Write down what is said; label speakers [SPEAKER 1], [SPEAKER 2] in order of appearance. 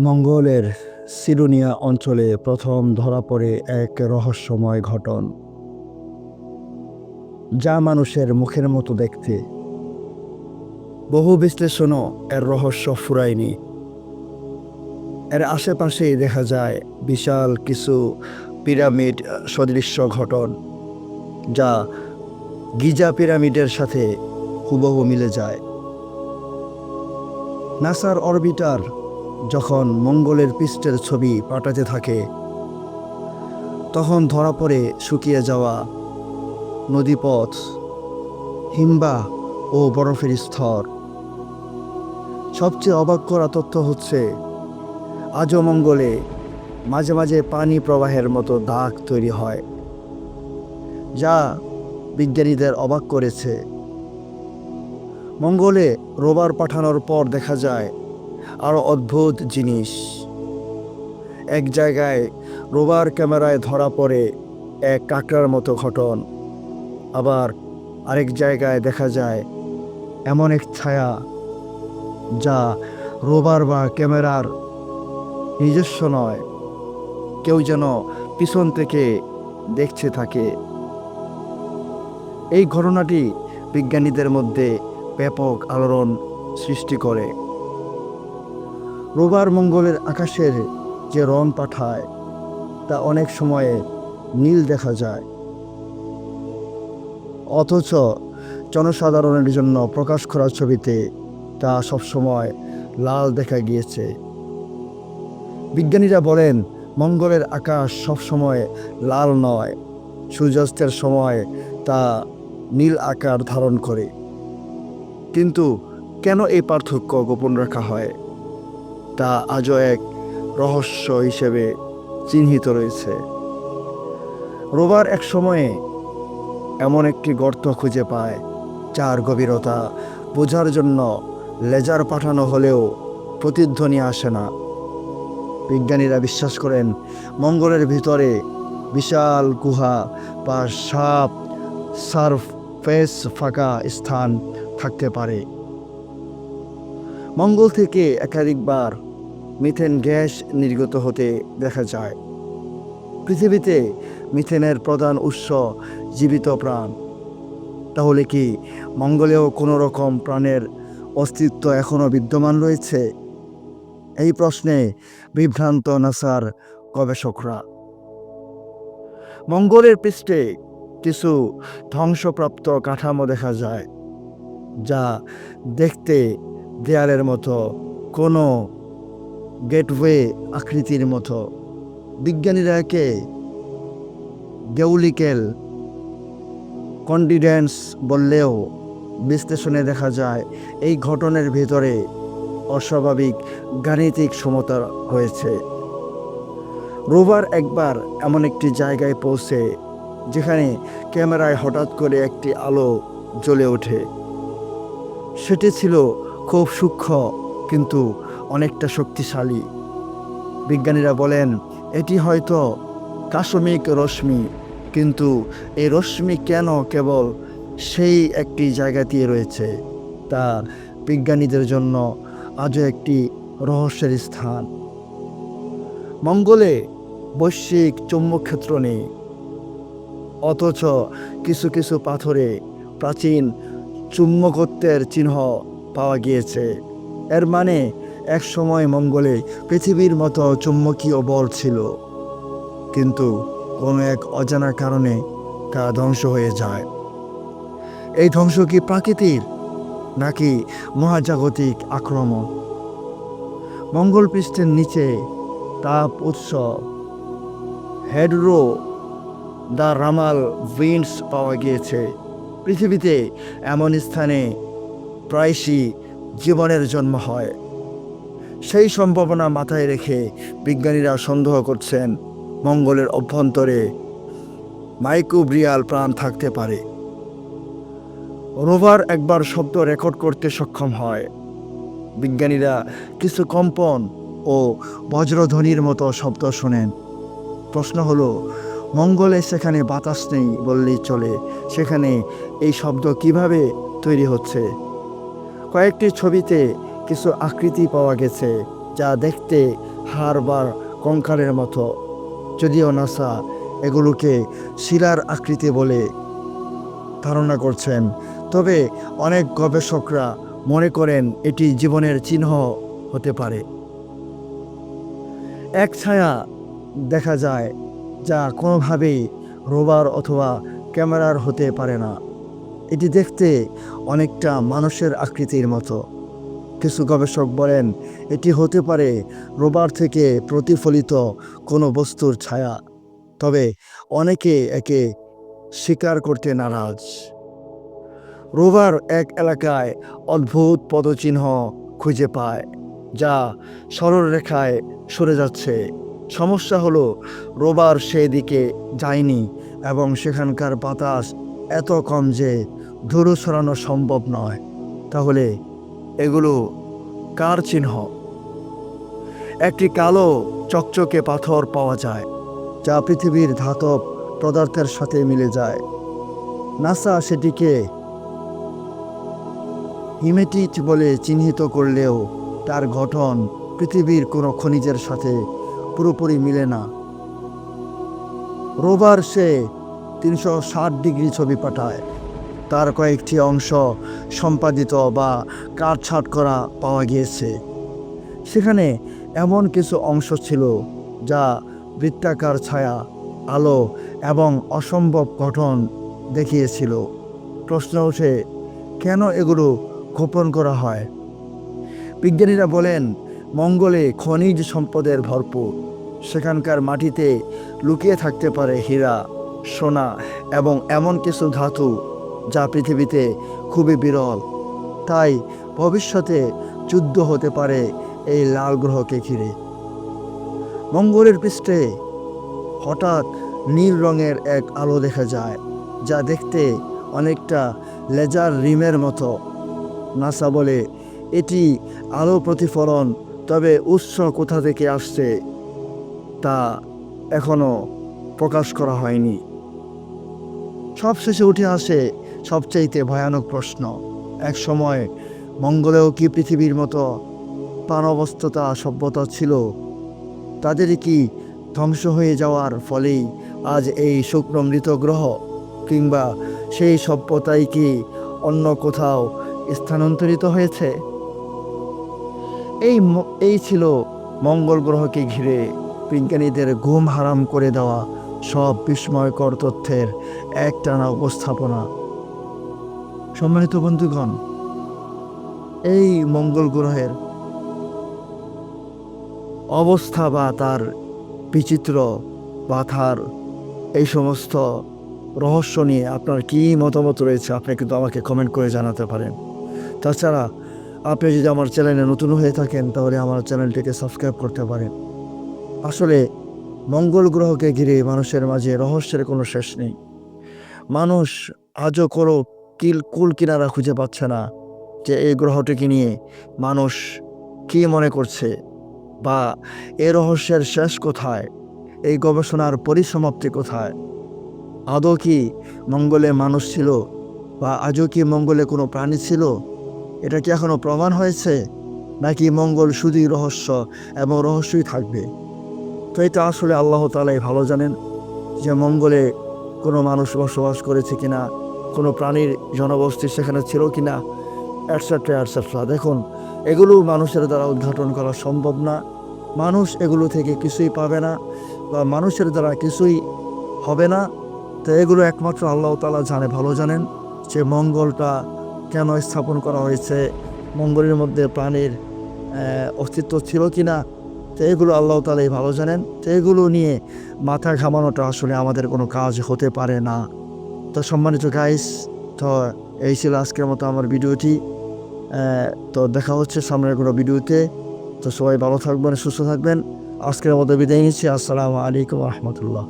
[SPEAKER 1] মঙ্গলের সিরুনিয়া অঞ্চলে প্রথম ধরা পড়ে এক রহস্যময় ঘটন। যা মানুষের মুখের মতো দেখতে। বহু বিশ্লেষণও এর রহস্য ফুরায়নি। এর আশেপাশেই দেখা যায় বিশাল কিছু পিরামিড সদৃশ্য ঘটন, যা গিজা পিরামিডের সাথে হুবহু মিলে যায়। নাসার অরবিটার যখন মঙ্গলের পৃষ্ঠের ছবি পাঠাতে থাকে, তখন ধরা পড়ে শুকিয়ে যাওয়া নদীপথ হিমবা ও বরফের স্তর। সবচেয়ে অবাক করা তথ্য হচ্ছে, আজও মঙ্গলে মাঝে মাঝে পানি প্রবাহের মতো দাগ তৈরি হয়, যা বিজ্ঞানীদের অবাক করেছে। মঙ্গলে রোবার পাঠানোর পর দেখা যায় আরও অদ্ভুত জিনিস। এক জায়গায় রোবার ক্যামেরায় ধরা পড়ে এক কাঁকড়ার মতো ঘটন। আবার আরেক জায়গায় দেখা যায় এমন এক ছায়া যা রোবার বা ক্যামেরার নিজস্ব নয়, কেউ যেন পিছন থেকে দেখছে থাকে। এই ঘটনাটি বিজ্ঞানীদের মধ্যে ব্যাপক আলোড়ন সৃষ্টি করে। রোবার মঙ্গলের আকাশের যে রং পাঠায়, তা অনেক সময়ে নীল দেখা যায়। অথচ জনসাধারণের জন্য প্রকাশ করা ছবিতে তা সবসময় লাল দেখা গিয়েছে। বিজ্ঞানীরা বলেন, মঙ্গলের আকাশ সবসময় লাল নয়, সূর্যাস্তের সময় তা নীল আকার ধারণ করে। কিন্তু কেন এই পার্থক্য গোপন রাখা হয়? তা আজও এক রহস্য হিসেবে চিহ্নিত রয়েছে। রোবার এক সময়ে এমন একটি গর্ত খুঁজে পায়, যার গভীরতা বোঝার জন্য লেজার পাঠানো হলেও প্রতিধ্বনি আসে না। বিজ্ঞানীরা বিশ্বাস করেন, মঙ্গলের ভিতরে বিশাল গুহা বা সাপ সারফেস ফাঁকা স্থান থাকতে পারে। মঙ্গল থেকে একাধিকবার মিথেন গ্যাস নির্গত হতে দেখা যায়। পৃথিবীতে মিথেনের প্রধান উৎস জীবিত প্রাণ। তাহলে কি মঙ্গলেও কোনো রকম প্রাণের অস্তিত্ব এখনও বিদ্যমান রয়েছে? এই প্রশ্নে বিভ্রান্ত নাসার গবেষকরা। মঙ্গলের পৃষ্ঠে কিছু ধ্বংসপ্রাপ্ত কাঠামো দেখা যায়, যা দেখতে দেয়ালের মতো কোনো গেটওয়ে আকৃতির মতো। বিজ্ঞানীরা একে দেউলিকেল কন্ডিডেন্স বললেও বিশ্লেষণে দেখা যায়, এই ঘটনার ভেতরে অস্বাভাবিক গাণিতিক সমতা হয়েছে রোভার একবার এমন একটি জায়গায় পৌঁছে, যেখানে ক্যামেরায় হঠাৎ করে একটি আলো জ্বলে ওঠে। সেটি ছিল খুব সূক্ষ্ম, কিন্তু অনেকটা শক্তিশালী। বিজ্ঞানীরা বলেন, এটি হয়তো কাশমিক রশ্মি, কিন্তু এই রশ্মি কেন কেবল সেই একটি জায়গাতেই রয়েছে? তা বিজ্ঞানীদের জন্য আজও একটি রহস্যের স্থান। মঙ্গলে বৈশ্বিক চৌম্বক ক্ষেত্র নেই, অথচ কিছু কিছু পাথরে প্রাচীন চুম্বকত্বের চিহ্ন পাওয়া গিয়েছে। এর মানে এক সময় মঙ্গলে পৃথিবীর মতো চুম্বকীয় বল ছিল। কিন্তু কোনো এক অজানা কারণে তা ধ্বংস হয়ে যায়। এই ধ্বংস কি প্রাকৃতিক নাকি মহাজাগতিক আক্রমণ? মঙ্গল পৃষ্ঠের নিচে তাপ উৎস হেডরো দ্য রামাল উইন্ডস পাওয়া গিয়েছে। পৃথিবীতে এমন স্থানে প্রায়শই জীবনের জন্ম হয়। সেই সম্ভাবনা মাথায় রেখে বিজ্ঞানীরা সন্দেহ করছেন মঙ্গলের অভ্যন্তরে মাইক্রোব্রিয়াল প্রাণ থাকতে পারে। রোভার একবার শব্দ রেকর্ড করতে সক্ষম হয়। বিজ্ঞানীরা কিছু কম্পন ও বজ্রধ্বনির মতো শব্দ শোনেন। প্রশ্ন হলো, মঙ্গলে সেখানে বাতাস নেই বললেই চলে, সেখানে এই শব্দ কীভাবে তৈরি হচ্ছে? কয়েকটি ছবিতে কিছু আকৃতি পাওয়া গেছে, যা দেখতে হাড় বা কঙ্কালের মতো। যদিও নাসা এগুলোকে শিলার আকৃতি বলে ধারণা করছেন, তবে অনেক গবেষকরা মনে করেন এটি জীবনের চিহ্ন হতে পারে। এক ছায়া দেখা যায়, যা কোনোভাবেই রোবার অথবা ক্যামেরার হতে পারে না। এটি দেখতে অনেকটা মানুষের আকৃতির মতো। কিছু গবেষক বলেন, এটি হতে পারে রোবার থেকে প্রতিফলিত কোনো বস্তুর ছায়া। তবে অনেকে একে স্বীকার করতে নারাজ। রোভার এক এলাকায় অদ্ভুত পদচিহ্ন খুঁজে পায়, যা সরল রেখায় সরে যাচ্ছে। সমস্যা হলো, রোবার সেদিকে যায়নি এবং সেখানকার বাতাস এত কম যে ধুরু সরানো সম্ভব নয়। তাহলে এগুলো কার চিহ্ন? একটি কালো, চকচকে পাথর পাওয়া যায়, যা পৃথিবীর ধাতব পদার্থের সাথে মিলে যায়। নাসা সেটিকে হিমেটিট বলে চিহ্নিত করলেও তার গঠন পৃথিবীর কোনো খনিজের সাথে পুরোপুরি মিলে না। রোবার সে তিনশো ষাট ডিগ্রি ছবি পাঠায়। তার কয়েকটি অংশ সম্পাদিত বা কাটছাট করা পাওয়া গিয়েছে। সেখানে এমন কিছু অংশ ছিল যা বৃত্তাকার ছায়া, আলো এবং অসম্ভব গঠন দেখিয়েছিল। প্রশ্ন ওঠে, কেন এগুলো গোপন করা হয়? বিজ্ঞানীরা বলেন, মঙ্গলে খনিজ সম্পদের ভরপুর। সেখানকার মাটিতে লুকিয়ে থাকতে পারে হীরা, সোনা এবং এমন কিছু ধাতু যা পৃথিবীতে খুবই বিরল। তাই ভবিষ্যতে যুদ্ধ হতে পারে এই লাল গ্রহকে ঘিরে। মঙ্গলের পৃষ্ঠে হঠাৎ নীল রঙের এক আলো দেখা যায়, যা দেখতে অনেকটা লেজার রিমের মতো। নাসা বলে, এটি আলো প্রতিফলন, তবে উৎস কোথা থেকে আসছে তা এখনও প্রকাশ করা হয়নি। সবশেষে উঠে আসে সবচাইতে ভয়ানক প্রশ্ন। এক সময় মঙ্গলেও কি পৃথিবীর মতো প্রাণবস্ততা, সভ্যতা ছিল? তাদের কি ধ্বংস হয়ে যাওয়ার ফলেই আজ এই শুকনো মৃত গ্রহ? কিংবা সেই সভ্যতাই কি অন্য কোথাও স্থানান্তরিত হয়েছে? এই এই ছিল মঙ্গল গ্রহকে ঘিরে বিজ্ঞানীদের ঘুম হারাম করে দেওয়া সব বিস্ময়কর তথ্যের একটানা উপস্থাপনা। সম্মানিত বন্ধুগণ, এই মঙ্গল গ্রহের অবস্থা বা তার বিচিত্র বা তার এই সমস্ত রহস্য নিয়ে আপনার কী মতামত রয়েছে, আপনি কিন্তু আমাকে কমেন্ট করে জানাতে পারেন। তাছাড়া, আপনি যদি আমার চ্যানেলে নতুন হয়ে থাকেন, তাহলে আমার চ্যানেলটিকে সাবস্ক্রাইব করতে পারেন। আসলে, মঙ্গল গ্রহকে ঘিরে মানুষের মাঝে রহস্যের কোনো শেষ নেই। মানুষ আজও কোনো কিল কুল কিনারা খুঁজে পাচ্ছে না যে এই গ্রহটিকে নিয়ে মানুষ কী মনে করছে বা এ রহস্যের শেষ কোথায়? এই গবেষণার পরিসমাপ্তি কোথায়? আদৌ কি মঙ্গলে মানুষ ছিল বা আজও কি মঙ্গলে কোনো প্রাণী ছিল? এটা কি এখনও প্রমাণ হয়েছে? নাকি মঙ্গল শুধুই রহস্য এবং রহস্যই থাকবে? তো এটা আসলে আল্লাহ তালাই ভালো জানেন যে মঙ্গলে কোনো মানুষ বসবাস করেছে কিনা কোনো প্রাণীর জনবস্তি সেখানে ছিল কি না অ্যাটসেট্রা অ্যাটসেট্রা দেখুন, এগুলো মানুষের দ্বারা উদ্ঘাটন করা সম্ভব না। মানুষ এগুলো থেকে কিছুই পাবে না বা মানুষের দ্বারা কিছুই হবে না। তো এগুলো একমাত্র আল্লাহ তালা জানে, ভালো জানেন যে মঙ্গলটা কেন স্থাপন করা হয়েছে, মঙ্গলের মধ্যে প্রাণীর অস্তিত্ব ছিল কি না। তো এগুলো আল্লাহ তালাই ভালো জানেন। তো এগুলো নিয়ে মাথা ঘামানোটা আসলে আমাদের কোনো কাজ হতে পারে না। তো সম্মানিত গাইস তো এই ছিল আজকের মতো আমার ভিডিওটি। তো দেখা হচ্ছে সামনের কোনো ভিডিওতে। তো সবাই ভালো থাকবেন, সুস্থ থাকবেন। আজকের মতো বিদায় নিচ্ছি। আসসালামু আলাইকুম রহমতুল্লাহ।